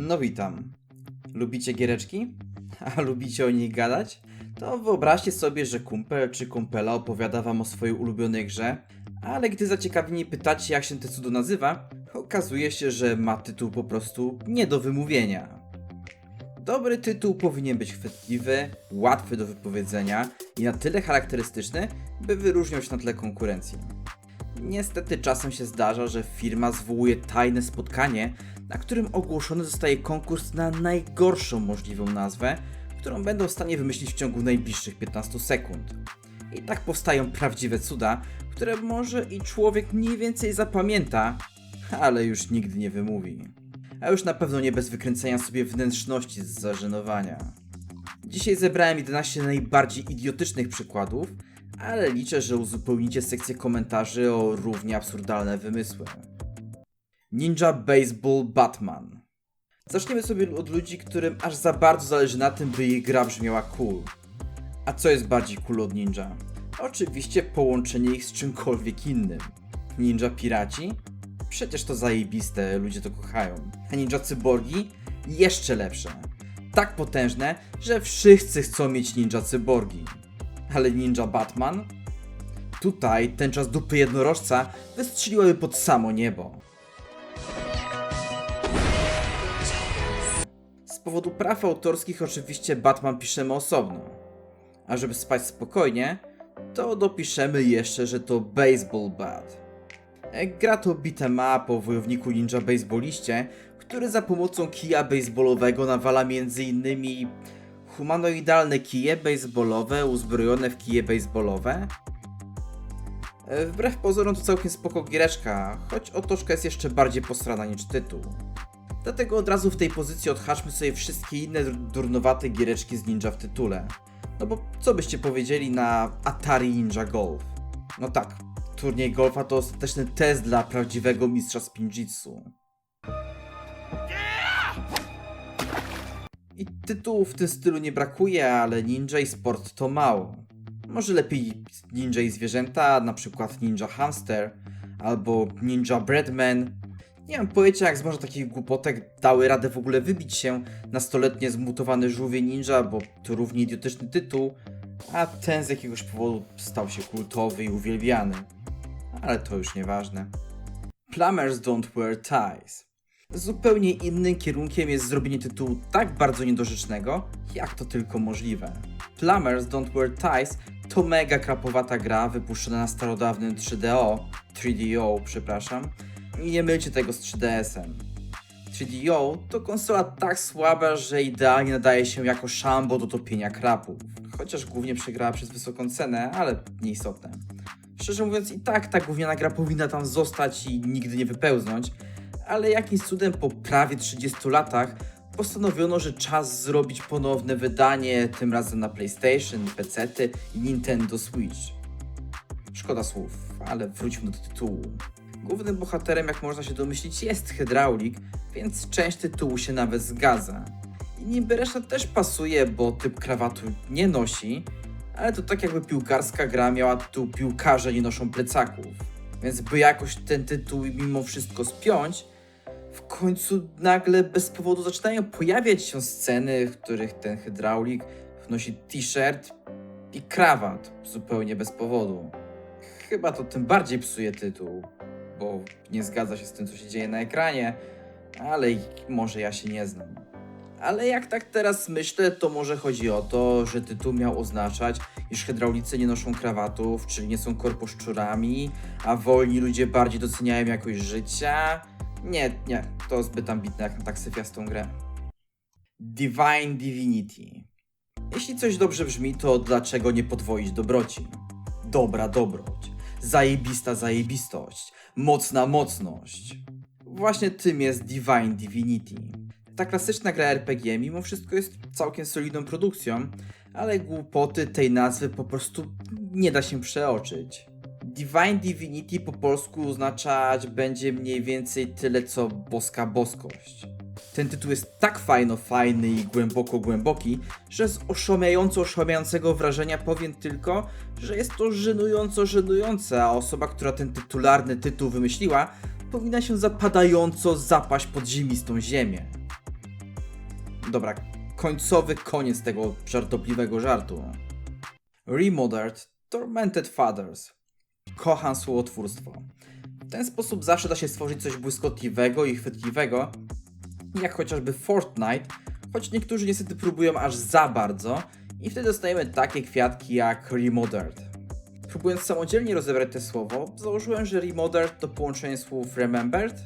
No witam. Lubicie giereczki? A lubicie o nich gadać? To wyobraźcie sobie, że kumpel czy kumpela opowiada wam o swojej ulubionej grze, ale gdy zaciekawieni pytacie jak się ten cudo nazywa, okazuje się, że ma tytuł po prostu nie do wymówienia. Dobry tytuł powinien być chwytliwy, łatwy do wypowiedzenia i na tyle charakterystyczny, by wyróżniał się na tle konkurencji. Niestety czasem się zdarza, że firma zwołuje tajne spotkanie, na którym ogłoszony zostaje konkurs na najgorszą możliwą nazwę, którą będą w stanie wymyślić w ciągu najbliższych 15 sekund. I tak powstają prawdziwe cuda, które może i człowiek mniej więcej zapamięta, ale już nigdy nie wymówi. A już na pewno nie bez wykręcenia sobie wnętrzności z zażenowania. Dzisiaj zebrałem 11 najbardziej idiotycznych przykładów, ale liczę, że uzupełnicie sekcję komentarzy o równie absurdalne wymysły. Ninja Baseball Batman. Zaczniemy sobie od ludzi, którym aż za bardzo zależy na tym, by jej gra brzmiała cool. A co jest bardziej cool od ninja? Oczywiście połączenie ich z czymkolwiek innym. Ninja piraci? Przecież to zajebiste, ludzie to kochają. A ninja cyborgi? Jeszcze lepsze. Tak potężne, że wszyscy chcą mieć ninja cyborgi. Ale ninja Batman? Tutaj tęcza z dupy jednorożca wystrzeliłaby pod samo niebo. Z powodu praw autorskich oczywiście Batman piszemy osobno. A żeby spać spokojnie, to dopiszemy jeszcze, że to Baseball Bat. E, Gra to beat'em up o wojowniku ninja baseballiście, który za pomocą kija baseballowego nawala m.in. humanoidalne kije baseballowe uzbrojone w kije baseballowe. E, Wbrew pozorom to całkiem spoko giereczka, choć otoczka jest jeszcze bardziej posrana niż tytuł. Dlatego od razu w tej pozycji odhaczmy sobie wszystkie inne dur- durnowate giereczki z ninja w tytule. No bo co byście powiedzieli na Atari Ninja Golf? No tak, turniej golfa to ostateczny test dla prawdziwego mistrza spinjitsu. I tytułów w tym stylu nie brakuje, ale ninja i sport to mało. Może lepiej ninja i zwierzęta, na przykład Ninja Hamster albo Ninja Breadman. Nie mam pojęcia, jak z morza takich głupotek dały radę w ogóle wybić się na stoletnie zmutowane żółwie ninja, bo to równie idiotyczny tytuł, a ten z jakiegoś powodu stał się kultowy i uwielbiany. Ale to już nieważne. Plumbers Don't Wear Ties. Zupełnie innym kierunkiem jest zrobienie tytułu tak bardzo niedorzecznego, jak to tylko możliwe. Plumbers Don't Wear Ties to mega krapowata gra wypuszczona na starodawnym 3DO, 3DO, przepraszam, nie mylcie tego z 3DS-em. 3DO to konsola tak słaba, że idealnie nadaje się jako szambo do topienia krapów. Chociaż głównie przegrała przez wysoką cenę, ale nieistotne. Szczerze mówiąc, i tak ta gówniana gra powinna tam zostać i nigdy nie wypełznąć, ale jakimś cudem po prawie 30 latach postanowiono, że czas zrobić ponowne wydanie, tym razem na PlayStation, PC i Nintendo Switch. Szkoda słów, ale wróćmy do tytułu. Głównym bohaterem, jak można się domyślić, jest hydraulik, więc część tytułu się nawet zgadza. I niby reszta też pasuje, bo typ krawatu nie nosi, ale to tak jakby piłkarska gra miała tytuł Piłkarze nie noszą plecaków. Więc by jakoś ten tytuł mimo wszystko spiąć, w końcu nagle bez powodu zaczynają pojawiać się sceny, w których ten hydraulik nosi t-shirt i krawat zupełnie bez powodu. Chyba to tym bardziej psuje tytuł, bo nie zgadza się z tym, co się dzieje na ekranie, ale może ja się nie znam. Ale jak tak teraz myślę, to może chodzi o to, że tytuł miał oznaczać, iż hydraulicy nie noszą krawatów, czyli nie są korposzczurami, a wolni ludzie bardziej doceniają jakość życia. Nie, nie, to zbyt ambitne jak na tak syfiastą grę. Divine Divinity. Jeśli coś dobrze brzmi, to dlaczego nie podwoić dobroci? Dobra dobroć, zajebista zajebistość, mocna mocność. Właśnie tym jest Divine Divinity. Ta klasyczna gra RPG mimo wszystko jest całkiem solidną produkcją, ale głupoty tej nazwy po prostu nie da się przeoczyć. Divine Divinity po polsku oznaczać będzie mniej więcej tyle co boska boskość. Ten tytuł jest tak fajno fajny i głęboko głęboki, że z oszałamiająco oszałamiającego wrażenia powiem tylko, że jest to żenująco żenujące, a osoba, która ten tytularny tytuł wymyśliła, powinna się zapadająco zapaść pod ziemistą ziemię. Dobra, końcowy koniec tego żartobliwego żartu. Remodeled Tormented Fathers. Kocham słowotwórstwo. W ten sposób zawsze da się stworzyć coś błyskotliwego i chwytliwego, jak chociażby Fortnite, choć niektórzy niestety próbują aż za bardzo i wtedy dostajemy takie kwiatki jak Remodeled. Próbując samodzielnie rozebrać to słowo, założyłem, że Remodeled to połączenie słów Remembered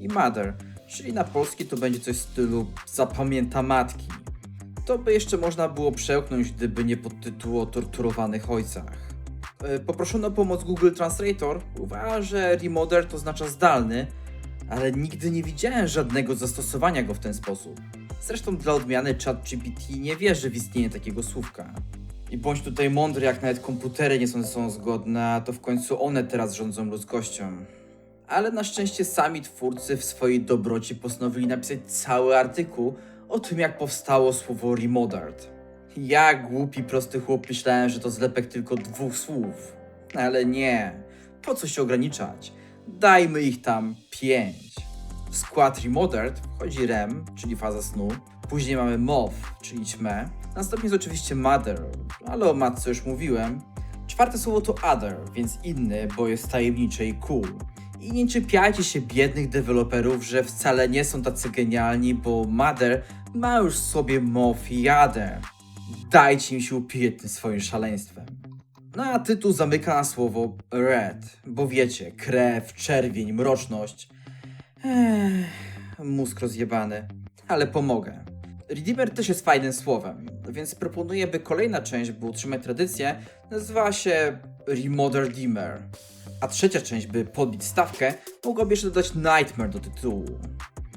i Mother, czyli na polski to będzie coś w stylu Zapamięta matki. To by jeszcze można było przełknąć, gdyby nie podtytuł o torturowanych ojcach. E, Poproszono o pomoc Google Translator. Uważa, że Remodeled oznacza zdalny, ale nigdy nie widziałem żadnego zastosowania go w ten sposób. Zresztą dla odmiany ChatGPT nie wierzy w istnienie takiego słówka. I bądź tutaj mądry, jak nawet komputery nie są ze sobą zgodne, a to w końcu one teraz rządzą ludzkością. Ale na szczęście sami twórcy w swojej dobroci postanowili napisać cały artykuł o tym, jak powstało słowo remodeled. Ja, głupi, prosty chłop, myślałem, że to zlepek tylko dwóch słów. Ale nie. Po co się ograniczać? Dajmy ich tam pięć. W skład remodeled wchodzi REM, czyli faza snu. Później mamy MOV, czyli ćmę. Następnie jest oczywiście Mother, ale o matce już mówiłem. Czwarte słowo to Other, więc inny, bo jest tajemniczy i cool. I nie czepiajcie się biednych deweloperów, że wcale nie są tacy genialni, bo Mother ma już sobie MOV i Other. Dajcie im się upijeć tym swoim szaleństwem. No a tytuł zamyka na słowo red, bo wiecie, krew, czerwień, mroczność. Ech, mózg rozjebany, ale pomogę. Redeemer też jest fajnym słowem, więc proponuję, by kolejna część, by utrzymać tradycję, nazywała się Remodel Deemer. A trzecia część, by podbić stawkę, mogłaby jeszcze dodać Nightmare do tytułu.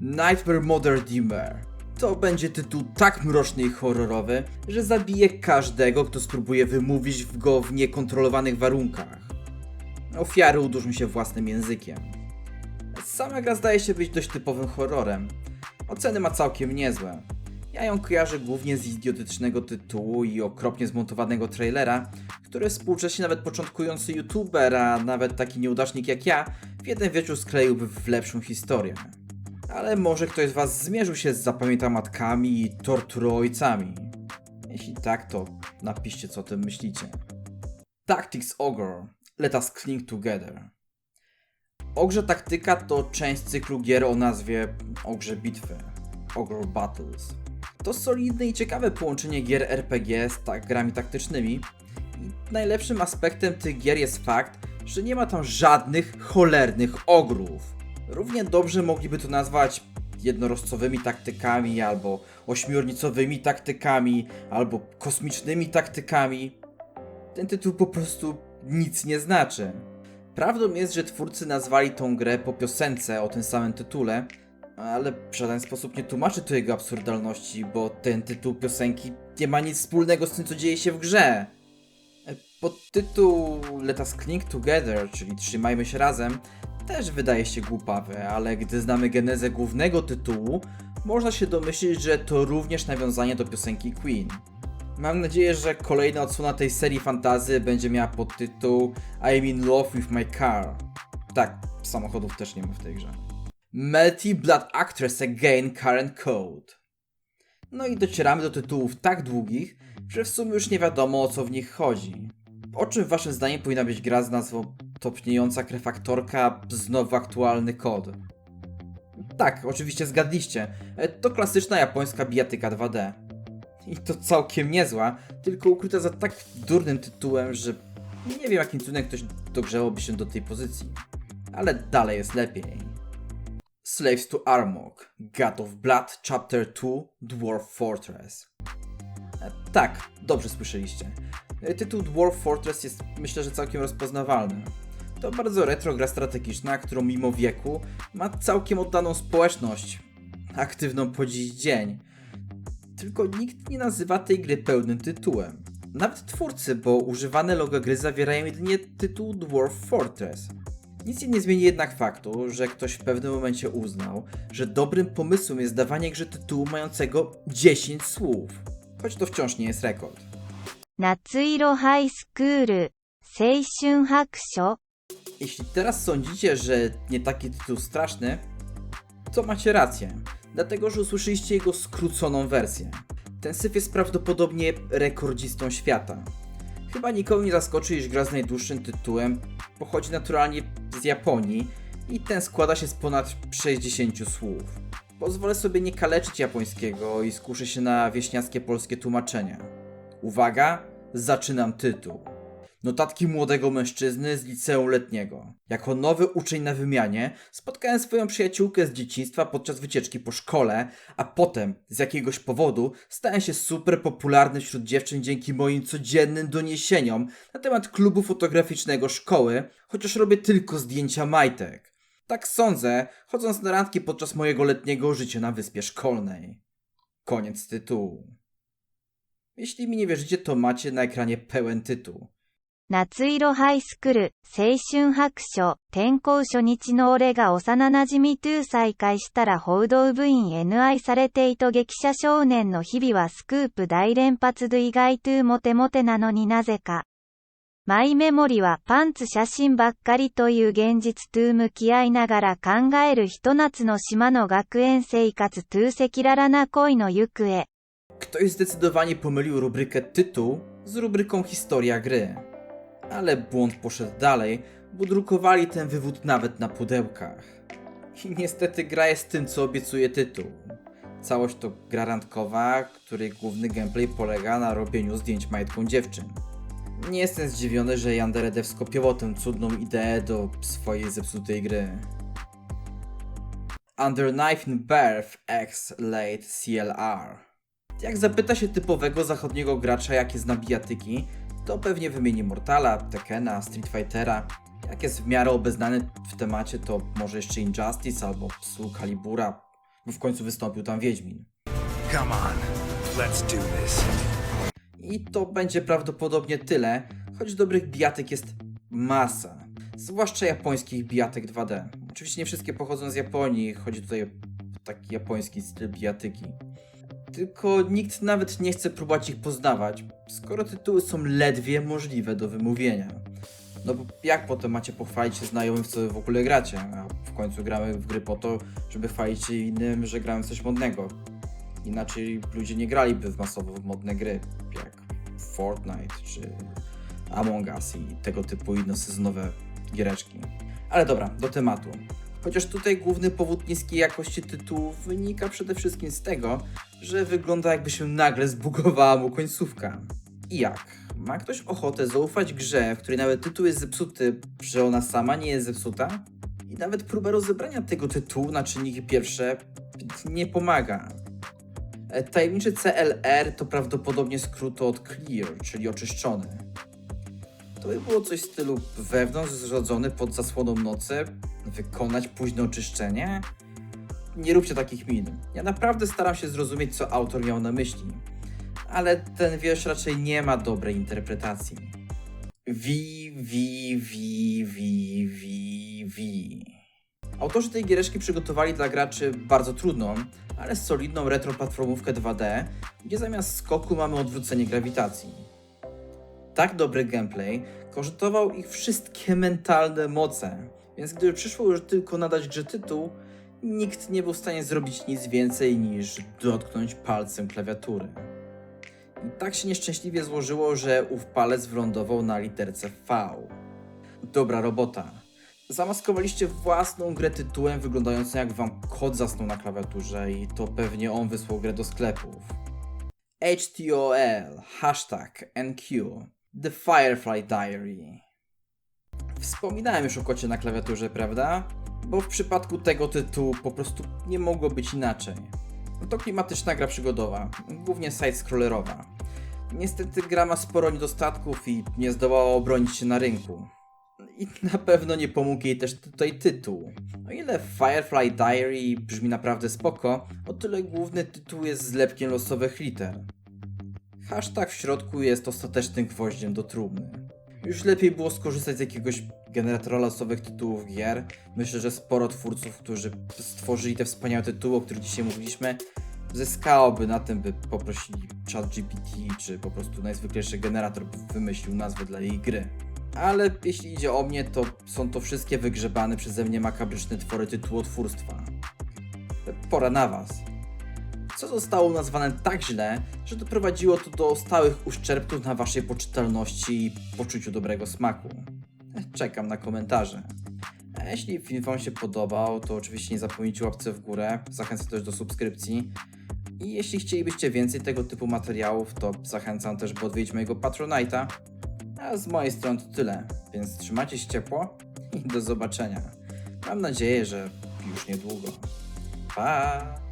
Nightmare Mother Deemer. To będzie tytuł tak mroczny i horrorowy, że zabije każdego, kto spróbuje wymówić go w niekontrolowanych warunkach. Ofiary udurzą się własnym językiem. Sama gra zdaje się być dość typowym horrorem. Oceny ma całkiem niezłe. Ja ją kojarzę głównie z idiotycznego tytułu i okropnie zmontowanego trailera, który współcześnie nawet początkujący youtuber, a nawet taki nieudacznik jak ja, w jeden wieczór skleiłby w lepszą historię. Ale może ktoś z was zmierzył się z zapamiętamatkami i torturoojcami. Jeśli tak, to napiszcie co o tym myślicie. Tactics Ogre. Let us cling together. Ogrze Taktyka to część cyklu gier o nazwie Ogrze Bitwy. Ogre Battles. To solidne i ciekawe połączenie gier RPG z tak grami taktycznymi. I najlepszym aspektem tych gier jest fakt, że nie ma tam żadnych cholernych ogrów. Równie dobrze mogliby to nazwać jednorożcowymi taktykami, albo ośmiornicowymi taktykami, albo kosmicznymi taktykami. Ten tytuł po prostu nic nie znaczy. Prawdą jest, że twórcy nazwali tą grę po piosence o tym samym tytule, ale w żaden sposób nie tłumaczy to jego absurdalności, bo ten tytuł piosenki nie ma nic wspólnego z tym, co dzieje się w grze. E, Podtytuł Let Us Cling Together, czyli Trzymajmy się razem, też wydaje się głupawy, ale gdy znamy genezę głównego tytułu, można się domyślić, że to również nawiązanie do piosenki Queen. Mam nadzieję, że kolejna odsłona tej serii fantazy będzie miała podtytuł I'm in love with my car. Tak, samochodów też nie ma w tej grze. Melty Blood Actress Again Current Code. No i docieramy do tytułów tak długich, że w sumie już nie wiadomo o co w nich chodzi. O czym waszym zdaniem powinna być gra z nazwą Topniejąca krew aktorka, znowu aktualny kod? Tak, oczywiście zgadliście. E, To klasyczna japońska bijatyka 2D. I to całkiem niezła, tylko ukryta za tak durnym tytułem, że nie wiem jakim cudem ktoś dogrzełoby się do tej pozycji. Ale dalej jest lepiej. Slaves to Armok, God of Blood Chapter 2 Dwarf Fortress. E, Tak, dobrze słyszeliście. E, Tytuł Dwarf Fortress jest myślę, że całkiem rozpoznawalny. To bardzo retro gra strategiczna, którą mimo wieku ma całkiem oddaną społeczność, aktywną po dziś dzień. Tylko nikt nie nazywa tej gry pełnym tytułem. Nawet twórcy, bo używane logo gry zawierają jedynie tytuł Dwarf Fortress. Nic nie zmieni jednak faktu, że ktoś w pewnym momencie uznał, że dobrym pomysłem jest dawanie grze tytułu mającego 10 słów. Choć to wciąż nie jest rekord. 夏色ハイスクール青春白書 jeśli teraz sądzicie, że nie taki tytuł straszny, to macie rację. dlatego że usłyszeliście jego skróconą wersję. Ten syf jest prawdopodobnie rekordzistą świata. Chyba nikogo nie zaskoczy, iż gra z najdłuższym tytułem pochodzi naturalnie z Japonii i ten składa się z ponad 60 słów. Pozwolę sobie nie kaleczyć japońskiego i skuszę się na wieśniackie polskie tłumaczenia. Uwaga, zaczynam tytuł. Notatki młodego mężczyzny z liceum letniego. Jako nowy uczeń na wymianie spotkałem swoją przyjaciółkę z dzieciństwa podczas wycieczki po szkole, a potem z jakiegoś powodu stałem się super popularny wśród dziewczyn dzięki moim codziennym doniesieniom na temat klubu fotograficznego szkoły, chociaż robię tylko zdjęcia majtek. Tak sądzę, chodząc na randki podczas mojego letniego życia na wyspie szkolnej. Koniec tytułu. Jeśli mi nie wierzycie, to macie na ekranie pełen tytuł. 夏色ハイスクール、青春白書、転校初日の俺が幼馴染2再会したら報道部員 NI されていと激写少年の日々はスクープ大連発で意外とモテモテなのになぜか。マイメモリはパンツ写真ばっかりという現実と向き合いながら考えるひと夏の島の学園生活と赤裸々な恋の行方。Ktoś zdecydowanie pomylił rubrykę tytuł z rubryką historia gry. Ale błąd poszedł dalej, bo drukowali ten wywód nawet na pudełkach. I niestety gra jest tym, co obiecuje tytuł. Całość to gra randkowa, której główny gameplay polega na robieniu zdjęć majtką dziewczyn. Nie jestem zdziwiony, że Yandere Dev skopiował tę cudną ideę do swojej zepsutej gry. Under Knife in Birth X Late CLR jak zapyta się typowego zachodniego gracza, jakie zna bijatyki, to pewnie wymieni Mortala, Tekena, Street Fightera. Jak jest w miarę obeznany w temacie, to może jeszcze Injustice albo Soul Calibura, bo w końcu wystąpił tam Wiedźmin. Come on, let's do this. I to będzie prawdopodobnie tyle, choć dobrych bijatyk jest masa. Zwłaszcza japońskich bijatyk 2D. Oczywiście nie wszystkie pochodzą z Japonii, chodzi tutaj o taki japoński styl bijatyki. Tylko nikt nawet nie chce próbować ich poznawać, skoro tytuły są ledwie możliwe do wymówienia. No bo jak potem macie pochwalić się znajomym, w co w ogóle gracie? A w końcu gramy w gry po to, żeby chwalić się innym, że gramy w coś modnego. Inaczej ludzie nie graliby w masowo w modne gry, jak Fortnite czy Among Us i tego typu jednosezonowe giereczki. Ale dobra, do tematu. Chociaż tutaj główny powód niskiej jakości tytułu wynika przede wszystkim z tego, że wygląda jakby się nagle zbugowała mu końcówka. I jak? Ma ktoś ochotę zaufać grze, w której nawet tytuł jest zepsuty, że ona sama nie jest zepsuta? I nawet próba rozebrania tego tytułu na czynniki pierwsze nie pomaga. E, Tajemniczy CLR to prawdopodobnie skrót od Clear, czyli oczyszczony. To by było coś w stylu wewnątrz zrodzony pod zasłoną nocy, wykonać późne oczyszczenie? Nie róbcie takich min. Ja naprawdę staram się zrozumieć, co autor miał na myśli. Ale ten wiersz raczej nie ma dobrej interpretacji. Vi, vi, vi, vi, vi, vi. Autorzy tej giereszki przygotowali dla graczy bardzo trudną, ale solidną retro-platformówkę 2D, gdzie zamiast skoku mamy odwrócenie grawitacji. Tak dobry gameplay kosztował ich wszystkie mentalne moce, więc gdyby przyszło już tylko nadać grze tytuł, nikt nie był w stanie zrobić nic więcej niż dotknąć palcem klawiatury. I tak się nieszczęśliwie złożyło, że ów palec wylądował na literce V. Dobra robota. Zamaskowaliście własną grę tytułem wyglądającym jak wam kod zasnął na klawiaturze i to pewnie on wysłał grę do sklepów. HTOL, hashtag NQ, The Firefly Diary. Wspominałem już o kocie na klawiaturze, prawda? Bo w przypadku tego tytułu po prostu nie mogło być inaczej. To klimatyczna gra przygodowa, głównie side-scrollerowa. Niestety gra ma sporo niedostatków i nie zdołała obronić się na rynku. I na pewno nie pomógł jej też tutaj tytuł. O ile Firefly Diary brzmi naprawdę spoko, o tyle główny tytuł jest zlepkiem losowych liter. Hashtag w środku jest ostatecznym gwoździem do trumny. Już lepiej było skorzystać z jakiegoś generatora losowych tytułów gier. Myślę, że sporo twórców, którzy stworzyli te wspaniałe tytuły, o których dzisiaj mówiliśmy, zyskałoby na tym, by poprosili ChatGPT, czy po prostu najzwyklejszy generator wymyślił nazwę dla jej gry. Ale jeśli idzie o mnie, to są to wszystkie wygrzebane przeze mnie makabryczne twory tytułotwórstwa. Pora na Was. Co zostało nazwane tak źle, że doprowadziło to do stałych uszczerbków na Waszej poczytalności i poczuciu dobrego smaku? Czekam na komentarze. A jeśli film Wam się podobał, to oczywiście nie zapomnijcie łapce w górę. Zachęcam też do subskrypcji. I jeśli chcielibyście więcej tego typu materiałów, to zachęcam też, by odwiedzić mojego Patronite'a. A z mojej strony to tyle, więc trzymajcie się ciepło i do zobaczenia. Mam nadzieję, że już niedługo. Pa!